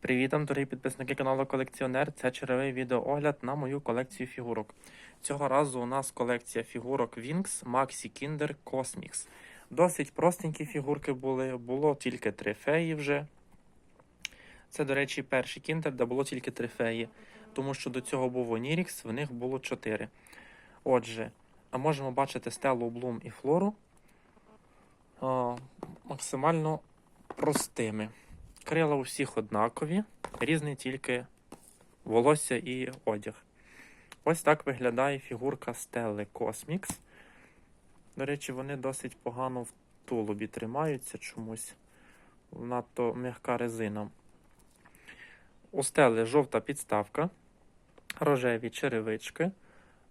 Привіт, дорогі підписники каналу Колекціонер. Це черговий відеоогляд на мою колекцію фігурок. Цього разу у нас колекція фігурок Wings Maxi Kinder Cosmix. Досить простенькі фігурки були, було тільки три феї вже. Це, до речі, перший кіндер, де було тільки три феї, тому що до цього був Онірікс, в них було чотири. Отже, можемо бачити Стеллу, Блум і Флору а, максимально простими. Крила у всіх однакові, різні тільки волосся і одяг. Ось так виглядає фігурка Стелли Cosmix. До речі, вони досить погано в тулубі тримаються чомусь. Надто м'яка резина. У стели жовта підставка, рожеві черевички,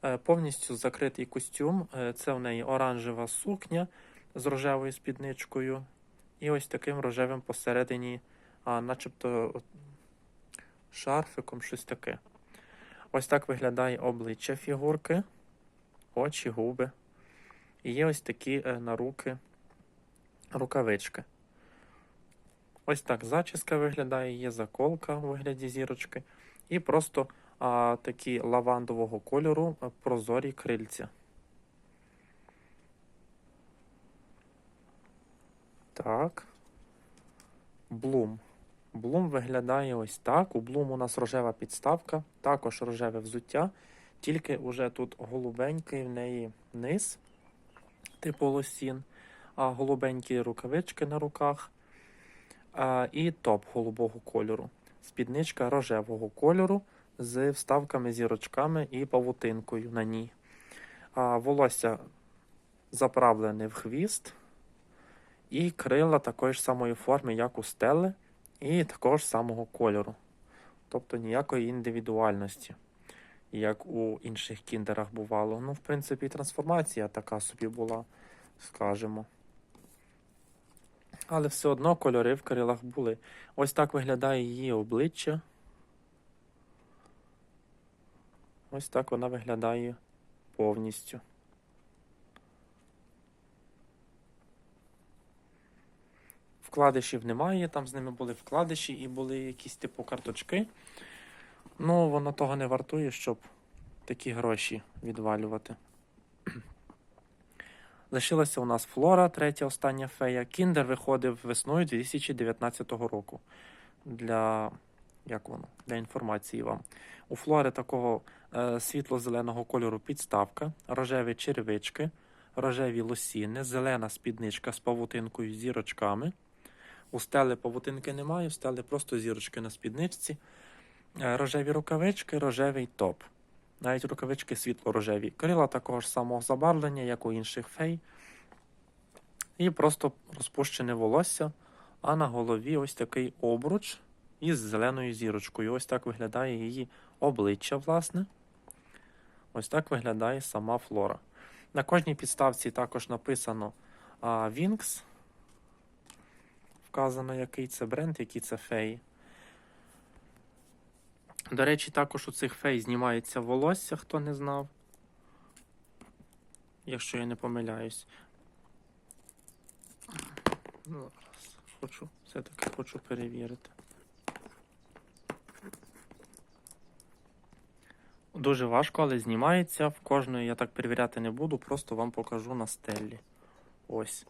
е, повністю закритий костюм. Е, Це в неї оранжева сукня з рожевою спідничкою. І ось таким рожевим посередині, а, начебто от, шарфиком, щось таке. Ось так виглядає обличчя фігурки, очі, губи. І є ось такі е, на руки рукавички. Ось так зачіска виглядає, є заколка у вигляді зірочки. І просто а, такі лавандового кольору прозорі крильця. Так. Блум. Блум виглядає ось так. У Блум у нас рожева підставка, також рожеве взуття, тільки вже тут голубенький в неї низ, типу лосін, а голубенькі рукавички на руках. А, і топ голубого кольору. Спідничка рожевого кольору з вставками, зірочками і павутинкою на ній. А, волосся заправлене в хвіст. І крила такої ж самої форми, як у стели, і такого ж самого кольору. Тобто ніякої індивідуальності, як у інших кіндерах бувало. Ну, в принципі, трансформація така собі була, скажімо. Але все одно кольори в крилах були. Ось так виглядає її обличчя. Ось так вона виглядає повністю. Вкладишів немає, там з ними були вкладиші і були якісь типу карточки. Ну, воно того не вартує, щоб такі гроші відвалювати. Лишилася у нас Флора, третя остання фея. Кіндер виходив весною 2019 року. Для як воно? Для інформації вам. У Флори такого е, світло-зеленого кольору підставка, рожеві черевички, рожеві лосіни, зелена спідничка з павутинкою зірочками. У стели павутинки немає, у стели просто зірочки на спідничці. Е, Рожеві рукавички, рожевий топ. Навіть рукавички світло-рожеві. Крила такого ж самого забарвлення, як у інших фей. І просто розпущене волосся, а на голові ось такий обруч із зеленою зірочкою. Ось так виглядає її обличчя, власне. Ось так виглядає сама флора. На кожній підставці також написано Wings. Вказано, який це бренд, які це феї. До речі, також у цих фей знімається волосся, хто не знав. Якщо я не помиляюсь. Ну, зараз хочу, все-таки хочу перевірити. Дуже важко, але знімається. В кожної я так перевіряти не буду, просто вам покажу на стелі. Ось.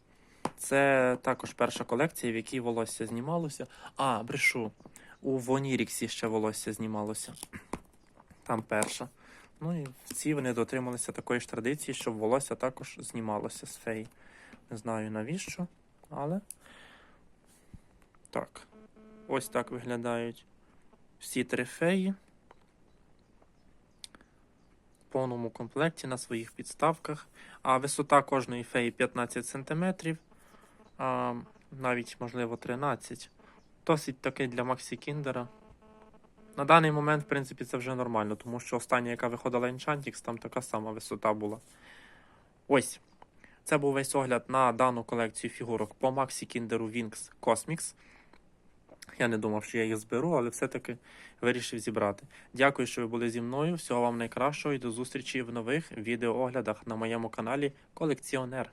Це також перша колекція, в якій волосся знімалося. А, брешу. У Воніріксі ще волосся знімалося. Там перша. Ну і в цій вони дотрималися такої ж традиції, щоб волосся також знімалося з фей. Не знаю навіщо, але. Так. Ось так виглядають всі три феї. В повному комплекті на своїх підставках. А висота кожної феї 15 см, а, навіть, можливо, 13 Досить такий для Максі Кіндера. На даний момент, в принципі, це вже нормально, тому що остання, яка виходила Enchantix, там така сама висота була. Ось. Це був весь огляд на дану колекцію фігурок по Максі Кіндеру Wings Cosmix. Я не думав, що я їх зберу, але все-таки вирішив зібрати. Дякую, що ви були зі мною. Всього вам найкращого і до зустрічі в нових відеооглядах на моєму каналі Колекціонер.